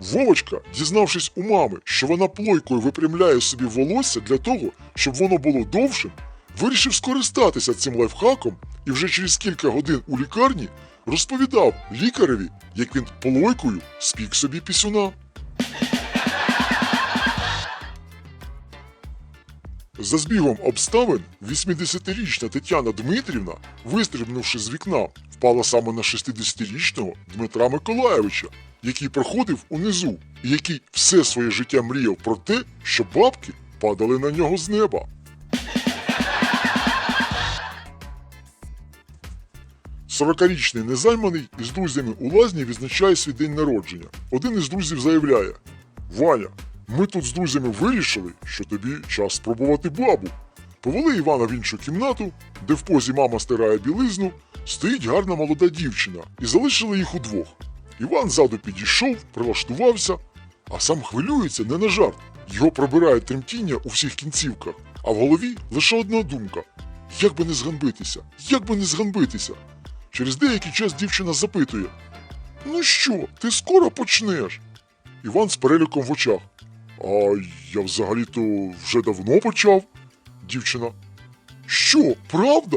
Вовочка, дізнавшись у мами, що вона плойкою випрямляє собі волосся для того, щоб воно було довшим, вирішив скористатися цим лайфхаком і вже через кілька годин у лікарні розповідав лікареві, як він плойкою спік собі пісюна. За збігом обставин 80-річна Тетяна Дмитрівна, вистрибнувши з вікна, впала саме на 60-річного Дмитра Миколаєвича, який проходив унизу і який все своє життя мріяв про те, що бабки падали на нього з неба. Сорокарічний незайманий із друзями у лазні відзначає свій день народження. Один із друзів заявляє: Ваня, ми тут з друзями вирішили, що тобі час спробувати бабу. Повели Івана в іншу кімнату, де в позі мама стирає білизну, стоїть гарна молода дівчина, і залишили їх удвох. Іван ззаду підійшов, прилаштувався, а сам хвилюється не на жарт. Його пробирає тремтіння у всіх кінцівках, а в голові лише одна думка: як би не зганбитися, як би не зганбитися. Через деякий час дівчина запитує: Ну що, ти скоро почнеш? Іван з переліком в очах. А я взагалі-то вже давно почав. Дівчина. Що, правда?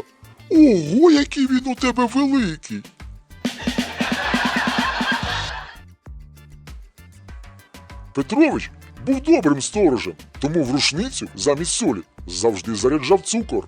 Ого, який він у тебе великий. Петрович був добрим сторожем, тому в рушницю замість солі завжди заряджав цукор.